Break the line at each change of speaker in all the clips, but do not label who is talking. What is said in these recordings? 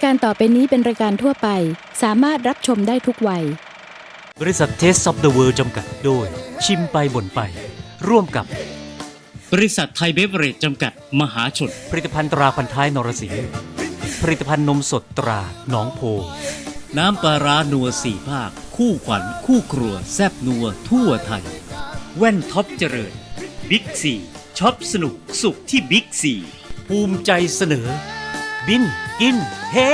รายการต่อไปนี้เป็นรายการทั่วไป สามารถรับชมได้ทุกวัย
บริษัทเทสซอฟเดอะเวิร์จำกัดโดย ชิมไปบ่นไป ร่วมกับบ
ริษัทไทยเบเวอเรจจำกัดมหาชน
ผลิตภัณฑ์ตราพันท้ายนรสิงห์ผลิตภัณฑ์นมสดตราหนองโพ
น้ำปลาร้านัวสี่ภาค คู่ขวัญ คู่ครัว แซบนัว ทั่วไทย แว่นท็อปเจริญบิ๊กซีช็อปสนุกสุขที่บิ๊กซี
ภูมิใจเสนอ บิน กินเฮ
ส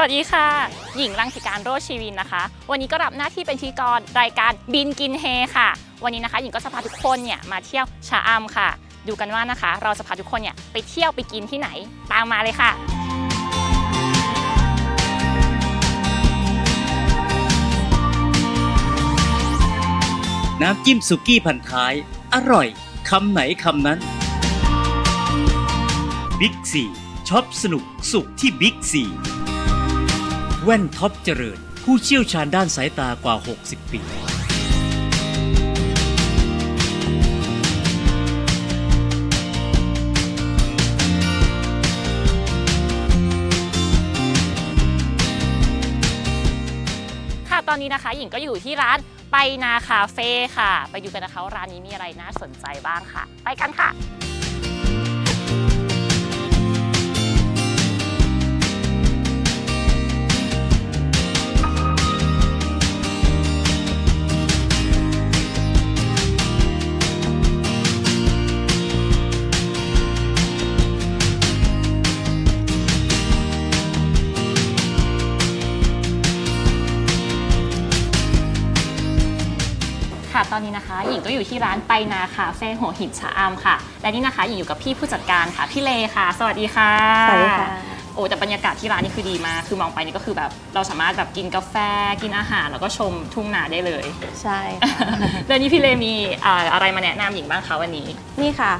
วัสดีค่ะ หญิงรังสิการโรจน์ชีวินนะคะ วันนี้ก็รับหน้าที่เป็นพธี่กรรายการบินกินเฮค่ะ วันนี้นะคะหญิงก็จะพาทุกคนเนี่ยมาเที่ยวชะอำค่ะ ดูกันว่านะคะ เราจะพาทุกคนเนี่ยไปเที่ยวไปกินที่ไหนตามมาเลยค่ะ
น้ำจิ้มสุกี้พันท้าย อร่อยคำไหนคำนั้นบิ๊กซีช็อปสนุกสุขที่บิ๊กซีแว่นท็อปเจริญ ผู้เชี่ยวชาญด้านสายตากว่า 60 ปี
นี้นะคะ หญิงก็อยู่ที่ร้านไปนาคาเฟ่ค่ะ ไปดูกันนะคะว่าร้านนี้มีอะไรน่าสนใจบ้างค่ะ ไปกันค่ะ ตอนนี้นะคะหญิงก็อยู่ที่ร้านไปนาคาเฟ่หัวหินชะอำค่ะ และนี่นะคะหญิงอยู่กับพี่ผู้จัดการค่ะพี่เลค่ะ สวัสดีค่ะ
สวัสดีค่ะ
โอ้แต่บรรยากาศที่ร้านนี่คือดีมากคือมองไปนี่ก็คือแบบเราสามารถแบบกินกาแฟกินอาหาร แล้วก็ชมทุ่งนาได้เลย
ใช่ค่ะ
แล้วนี่พี่เลมีอ่าอะไรมาแนะนำหญิงบ้างคะวันนี้
นี่ค่ะ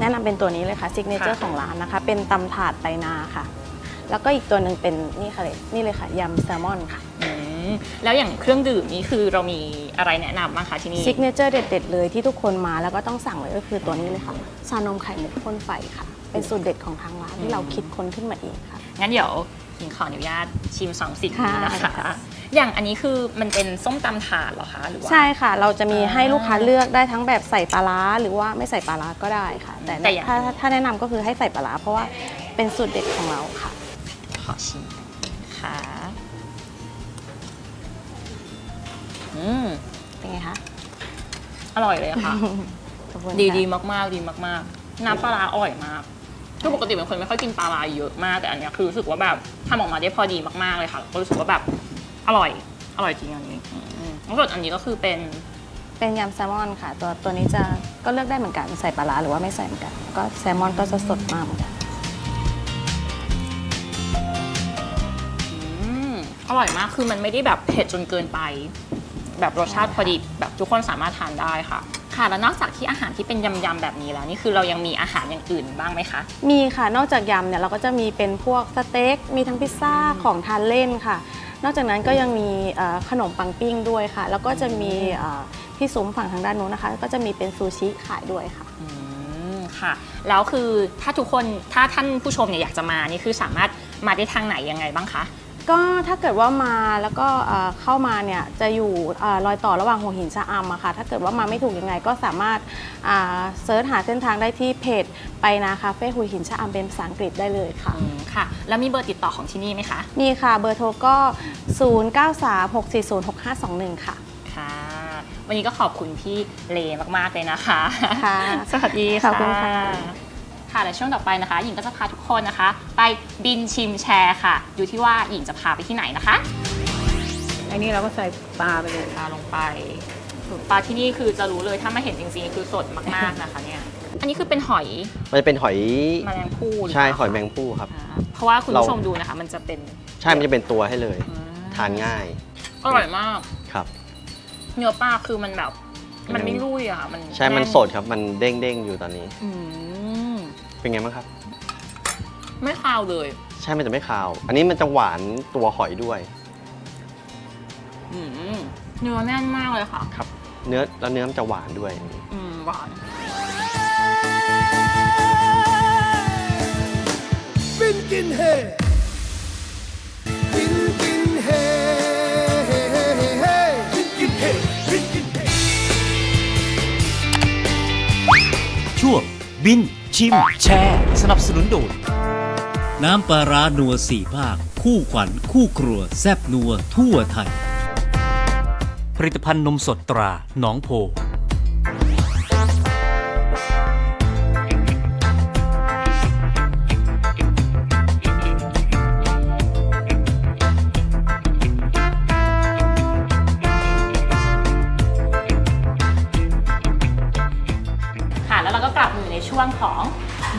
แนะนำเป็นตัวนี้เลยค่ะซิกเนเจอร์
ค่ะ
ของร้านนะคะ เป็นตำถาดไปนาค่ะ แล้วก็อีกตัวหนึ่งเป็นนี่ค่ะเลยนี่เลยค่ะยำแซลมอนค่ะ
อืม แล้วอย่างเครื่องดื่มนี้คือเรามีอะไรแนะนำบ้างคะที่นี่
ซิกเนเจอร์เด็ด ๆ เลยที่ทุกคนมาแล้วก็ต้องสั่งเลยก็คือตัวนี้เลยค่ะชานมไข่มุกพ่นไฟค่ะ เป็นสูตรเด็ดของทางร้านที่เราคิดค้นขึ้นมาเองค่ะ
งั้นเดี๋ยวหญิงขออนุญาตชิมสองสิ่งนี้นะคะ
ค่ะ
อย่างอันนี้คือมันเป็นส้มตำถาดเหรอคะหรือว่า
ใช่ค่ะ เราจะมี
อ่า
ให้ลูกค้าเลือกได้ทั้งแบบใส่ปลาร้าหรือว่าไม่ใส่ปลาร้าก็ได้ค่ะ แต่
แต่อย่าง
ถ้าถ้าแนะนำก็คือให้ใส่ปลาร้าเพราะว่าเป็นสูตรเด็ดของเราค่ะ
ขอชิม ม
เป็นไงคะ
อร่อยเลยค่ะ
ขอบคุณ
ดี
ค่ะ
ดีมากๆ ดีมากๆ น้ำปลาร้าอร่อยมากคือปกติเป็นคนไม่ค่อยกินปลาร้าเยอะมากแต่อันเนี้ยคือรู้สึกว่าแบบทำออกมาได้พอดีมากๆเลยค่ะก็รู้สึกว่าแบบอร่อย อร่อยจริงอันนี้อืมแล้วส่วนอันนี้ก็คือเป็น
เป็นยำแซลมอนค่ะ ตัวตัวนี้จะก็เลือกได้เหมือนกันใส่ปลาร้าหรือว่าไม่ใส่เหมือนกัน ก็แซลมอนก็จะสดมากเหมือนกัน
อืมอร่อยมากคือมันไม่ได้แบบเผ็ดจนเกินไป แบบรสชาติพอดีแบบทุกคนสามารถทานได้ค่ะ ค่ะ แล้วนอกจากที่อาหารที่เป็นยำๆแบบนี้แล้วนี่คือเรายังมีอาหารอย่างอื่นบ้างไหมคะ
มีค่ะ นอกจากยำเนี่ยเราก็จะมีเป็นพวกสเต็ก มีทั้งพิซซ่าของทานเล่นค่ะ นอกจากนั้นก็ยังมีเอ่อขนมปังปิ้งด้วยค่ะ แล้วก็จะมีเอ่อที่ซุ้มฝั่งทางด้านนู้นนะคะ ก็จะมีเป็นซูชิขายด้วยค่ะ
อืมค่ะแล้วคือถ้าทุกคนถ้าท่านผู้ชมเนี่ยอยากจะมานี่คือสามารถมาได้ทางไหนยังไงบ้างคะ
ก็ถ้าเกิดว่ามาแล้วก็เอ่อเข้ามาเนี่ยจะอยู่เออรอยต่อระหว่างหัวหินชะอำอะค่ะถ้าเกิดว่ามาไม่ถูกยังไงก็สามารถอ่าเซิร์ชหาเส้นทางได้ที่เพจไปนาคาเฟ่หัวหินชะอำเป็นภาษาอังกฤษได้เลยค่ะ
อืมค่ะ แล้วมีเบอร์ติดต่อของที่นี่ไหมคะ
มีค่ะเบอร์โทรก็ 0936406521 ค่ะ
ค่ะ วันนี้ก็ขอบคุณพี่เลมากๆเลยนะคะ
ค่ะ
สวัสดี
ขอบคุณค่ะ
ค่ะและช่วงต่อไปนะคะ หญิงก็จะพาทุกคนนะคะ ไปบินชิมแชร์ค่ะ อยู่ที่ว่าหญิงจะพาไปที่ไหนนะคะ
อันนี้เราก็ใส่ปลาไปเลย
ปลาลงไปปลาที่นี่คือจะรู้เลยถ้ามาเห็นจริงๆคือสดมากๆนะคะเนี่ย อันนี้คือเป็นหอย
มันจะเป็นหอย
แมลงภู่หรื
ใช่
เปล่า
หอยแมงผู้ครับ
อ่าเพราะว่าคุณผู้ชม
เรา
ดูนะคะ มันจะเป็น
ใช่มันจะเป็นตัวให้เลย
อืม
ทานง่าย
อร่อยมาก
ครับ
เนื้อปลาคือมันแบบ มันไม่รุ่ยอะค่ะมัน
ใช่มัน
แส
ดครับมันเด้งเด้งๆอยู่ตอนนี้
อืม
เป็นไงบ้างครับ
ไม่คาวเลย
ใช่มันจะไม่คาว อันนี้มันจะหวานตัวหอยด้วย
อืมเนื้อแน่นมากเลยค่ะ
ครับ เนื้อแล้วเนื้อมันจะหวานด้วย
อืมหวาน
บินกินเฮบินกินเฮบินกินเฮบินกินเฮ
ช่วงบิน ชิม แชร์สนับสนุนโดย
น้ำปลาร้านัวสี่ภาค คู่ขวัญคู่ครัว แซบนัวทั่วไทย
ผลิตภัณฑ์นมสดตราหนองโพ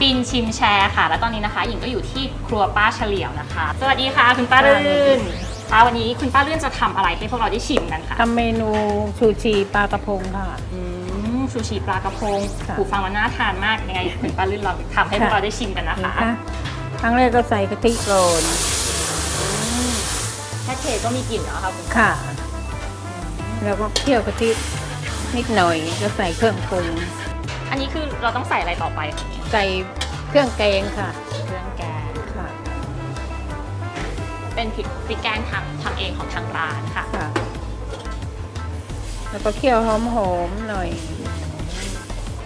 บินชิมแชร์ค่ะ แล้วตอนนี้นะคะหญิงก็อยู่ที่ครัวป้าเฉลียวนะคะ สวัสดีค่ะ คุณป้าลื่นค่ะวันนี้คุณป้าลื่นจะทำอะไรให้พวกเราได้ชิมกันค่ะ
ทำเมนูชูชีปลากระพงค่ะ
อืมชูชีปลากระพง
ค่ะ
ผูฟังมันน่าทานมากยังไงคุณป้าลื่นลองทำให้พวกเราได้ชิมกันนะคะ
นะคะ ครั้งแรกก็ใส่กะทิโกลน
แค่เทก็มีกลิ่นแล้วค่ะคุณ
ค่ะ แล้วก็เคี่ยวกะทินิดหน่อยก็ใส่เครื่องปรุง
อันนี้คือเราต้องใส่อะไรต่อไปคะเนี่ย
ใส่เครื่องแกงค่ะ
เครื่องแกง
ค่ะ
เป็นพริกพริกแกงทำทำเองของทางร้านค่ะ
ค่ะ แล้วก็เคี่ยวหอมๆหน่อย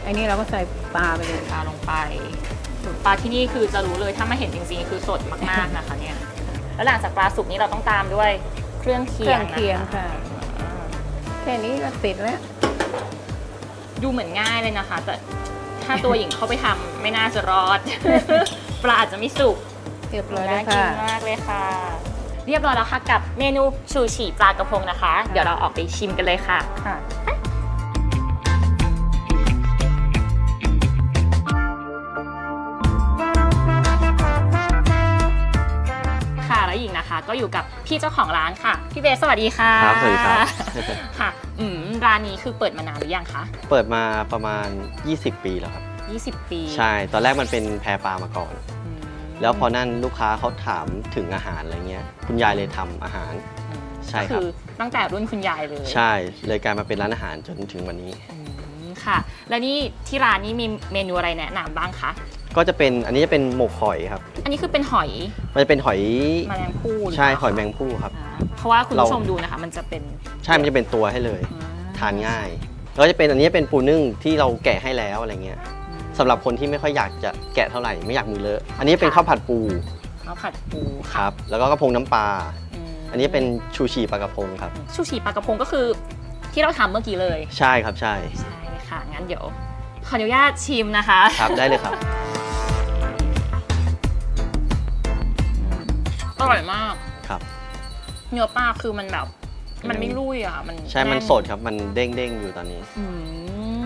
อันนี้เราก็ใส่ปลาไปเลย
ปลาลงไปปลาที่นี่คือจะรู้เลยถ้ามาเห็นจริงๆ คือสดมากๆนะคะเนี่ย แล้วหลังจากปลาสุกนี้เราต้องตามด้วยเครื่องเคี
เค
ย
รื่องงเคียง
นะคะ
ค่ะ แค่นี้ก็เสร็จแล้ว
ดูเหมือนง่ายเลยนะคะ แต่ ถ้าตัวหญิงเข้าไปทำไม่น่าจะรอด ปลาอาจจะไม่สุก
เรียบร้อย
น่า
แล้ว
กิ
ค่ะ
นมากเลยค่ะ เรียบร้อยแล้วค่ะกับเมนูชูชีปลากระพงนะคะ เดี๋ยวเราออกไปชิมกันเลยค่ะ
ค่ะ
ค่ะ ก็อยู่กับพี่เจ้าของร้านค่ะ พี่เบสสวัสดีค่ะ
ครับสวัสดีครับ
ค่ะอืมร้านนี้คือเปิดมานานหรือยังคะ
เปิดมาประมาณ 20 ปีแล้วครับ
20 ปี
ใช่ ตอนแรกมันเป็นแพปลามาก่อน
อืม
แล้วพอนั่นลูกค้าเขาถามถึงอาหารอะไรเงี้ย คุณยายเลยทำอาหาร ใช่ครับ
ก็คือตั้งแต่รุ่นคุณยายเลย
ใช่ เลยกลายมาเป็นร้านอาหารจนถึงวันนี้
อืมค่ะ แล้วนี่ที่ร้านนี้มีเมนูอะไรแนะนำบ้างคะ
ก็จะเป็นอันนี้จะเป็นหมกหอยครับ
อันนี้คือเป็นหอย
มันจะเป็นหอย
แมลงภู่หรื
ใช่
เปล่า
หอยแมงผู้ครับ
อ่าเพราะว่าคุณ
เรา
ผู้ชมดูนะคะ มันจะเป็น
ใช่มันจะเป็นตัวให้เลย
อืม
ทานง่ายแล้วก็จะเป็นอันนี้เป็นปูนึ่งที่เราแกะให้แล้วอะไรเงี้ย
อืม
สำหรับคนที่ไม่ค่อยอยากจะแกะเท่าไหร่ไม่อยากมือเลอะอันนี้เป็นข้าวผัดปู
ข้าวผัดปู
ครับ แล้วก็กระพงน้ำปลา
ม
อันนี้เป็นชูชีปลากระพงครับ
ชูชีปลากระพงก็คือที่เราทำเมื่อกี้เลย
ใช่ครับใช่
ใช่ค่ะ งั้นเดี๋ยว ขออนุญาตชิมนะคะ
ครับได้เลยครับ
อร่อยมาก
ครับ
เนื้อปลาคือมันแบบ มันไม่รุ่ยอะมัน
ใช่มัน
แส
ดครับมันเด้งๆอยู่ตอนนี้
อื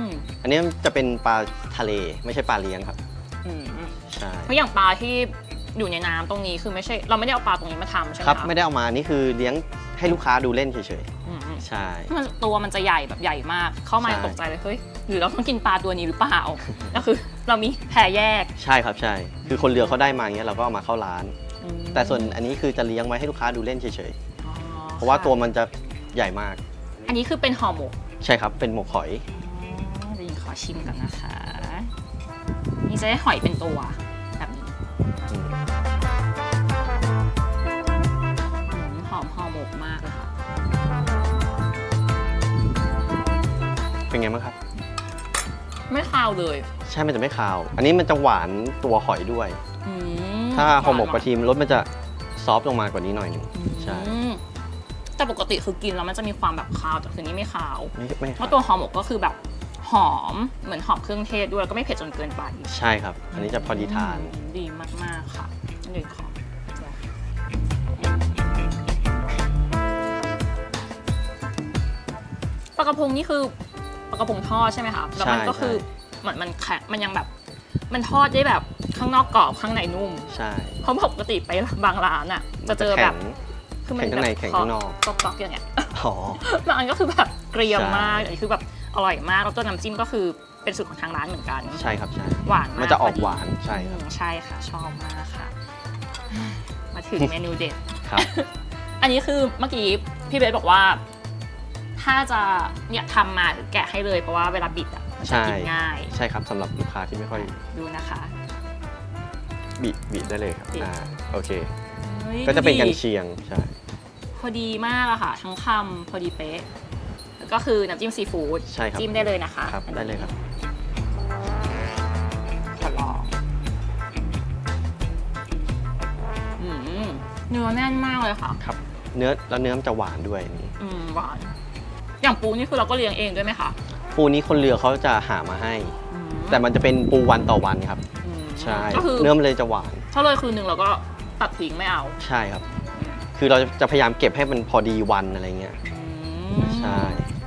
ม
อันนี้จะเป็นปลาทะเลไม่ใช่ปลาเลี้ยงครับ
อืม
ใช่
เพราะอย่างปลาที่อยู่ในน้ำตรงนี้คือไม่ใช่ เราไม่ได้เอาปลาตรงนี้มาทำใช่ไหม
ครับะไม่ได้เอามา นี่คือเลี้ยงให้ลูกค้าดูเล่นเฉย
อืม
ๆ ใช่
มันตัวมันจะใหญ่แบบใหญ่มาก เข้ามา
ใช่
ตกใจเลยเฮ้ยหรือเราต้องกินปลาตัวนี้หรือเปล่า ก็คือเรามีแพรแยก
ใช่ครับใช่ คือคนเรือเขาได้มาอย่างเงี้ยเราก็เอามาเข้าร้าน
อืม
แต่ส่วนอันนี้คือจะเลี้ยงไว้ให้ลูกค้าดูเล่นเฉย
อ๋อ
ๆ เพราะว่า
ค่
ตัวมันจะใหญ่มาก
อันนี้คือเป็นห่อหมก
ใช่ครับ เป็นหมกหอย
อ๋อเดี๋ยวหญิงขอชิมกันนะคะ นี่จะได้หอยเป็นตัวแบบนี้
อืม
อืมหอมห่อหมกมาก เลยค่ะ
เป็นไงบ้างครับ
ไม่คาวเลย
ใช่มันจะไม่คาว อันนี้มันจะหวานตัวหอยด้วย
อืม
ถ้าห่อหมก
วาน
กระเทียมรสมันจะซอฟต์ลงมากว่านี้หน่อยหนึงใช่
อืมแต่ปกติคือกินแล้วมันจะมีความแบบคาวแต่คือนี้ไม่คาว
ไม่ไม่
เพราะตัวห่อหมกก็คือแบบหอมเหมือนหอมเครื่องเทศด้วยแล้วก็ไม่เผ็ดจนเกินไป
ใช่ครับ อันนี้จะพอดีทาน
อืมดีมาก ๆ ค่ะเดี๋ยวขอปลากระพงนี่คือปลา กระพงทอดใช่ไหมคะแล้วมัน
ใช่
ก็คือ
ใช่
เหมือนมันแข็งมันยังแบบ มันทอดได้แบบข้างนอกกรอบข้างในนุ่ม
ใช่
เพราะปกติไปบางร้านอะจะเจอแบบคือมัน
แข็งข้างในแข็งข้างนอก
ก๊อกๆอย่างเงี้ย
อ๋อ
บางอันก็คือแบบเกรียม
ใช่
มากอันนี้คือแบบอร่อยมากแล้วตัวน้ำจิ้มก็คือเป็นสูตรของทางร้านเหมือนกัน
ใช่ครับใช่
หวานมาก
มันจะออก
พดี
หวานใช่ครับ
อืมใช่ค่ะชอบมากค่ะถึงเมนูเด็ด
ครับ
อันนี้คือเมื่อกี้พี่เบสบอกว่า ถ้าจะเนี่ยทำมาหรือแกะให้เลยเพราะว่าเวลาบิดอะมันจะ
ใช่
กินง่าย
ใช่ครับสำหรับลูกค้าที่ไม่ค่อย
ดูนะคะ
บีบบีบได้เลยครับ
บีบ
อ่าโอเค
เฮ้ย
ก็จะเป็น
ดู
กัน
ดิ
เชียงใช่
พอดีมากอะค่ะ ทั้งคำพอดีเป๊ะแล้วก็คือน้ำจิ้มซีฟู้ด
ใช่ครับ
จิ้มได้เลยนะคะ
ครับได้เลยครับ
ขอลองอืมเนื้อแน่นมากเลยค่ะ
ครับเนื้อแล้วเนื้อมันจะหวานด้วยอันนี้
อืมหวาน อย่างปูนี่คือเราก็เลี้ยงเองด้วยไหมคะ
ปูนี้คนเรือเขาจะหามาให้
อืม
แต่มันจะเป็นปูวันต่อวันครับ
อืม
ใช่
ก็คือ
เนื้อมันเลยจะหวาน
ถ้าเลยคืนหนึ่งเราก็ตัดทิ้งไม่เอา
ใช่ครับ คือเราจะพยายามเก็บให้มันพอดีวันอะไรเงี้ย
อืม
ใช่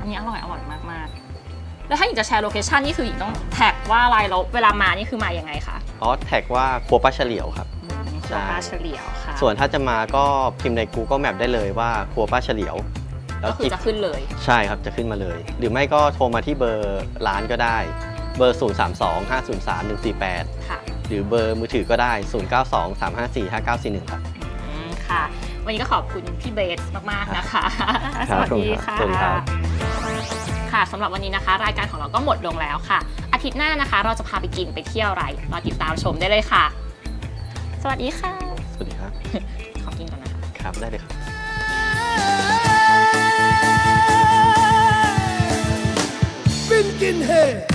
อันนี้อร่อยอร่อยมากๆ แล้วถ้าหญิงจะแชร์โลเคชันนี่คือหญิงต้องแท็กว่าอะไรแล้วเวลามานี่คือมายังไงคะ
อ๋อแท็กว่าครัวป้าเฉลียวครับ
อืม
ใช่
ปลาเฉลียวค่ะ
ส่วนถ้าจะมาก็พิมพ์ใน Google Map ได้เลยว่าครัวป้าเฉลียวแล้ว
ก็คือจะขึ้นเลย
ใช่ครับจะขึ้นมาเลย หรือไม่ก็โทรมาที่เบอร์ร้านก็ได้ เบอร์ 0 3 2 5 0 3 1 4 8
ค่ะ
หรือเบอร์มือถือก็ได้ 0 9 2 3 5 4 5 9 4 1 ครับ
อืมค่ะ วันนี้ก็ขอบคุณพี่เบสมาก ๆ นะคะ
ค
ส
รับ
วัสดีค่ะ
ขอบคุณครับ
ค่ะสำหรับวันนี้นะคะ รายการของเราก็หมดลงแล้วค่ะ อาทิตย์หน้านะคะ เราจะพาไปกินไปเที่ยวอะไรรอติดตามชมได้เลยค่ะ สวัสดีค่ะ
สวัสดีครับ
ขอกินก่อนนะคะ
ครับได้เลยครับ Bin Skinhead.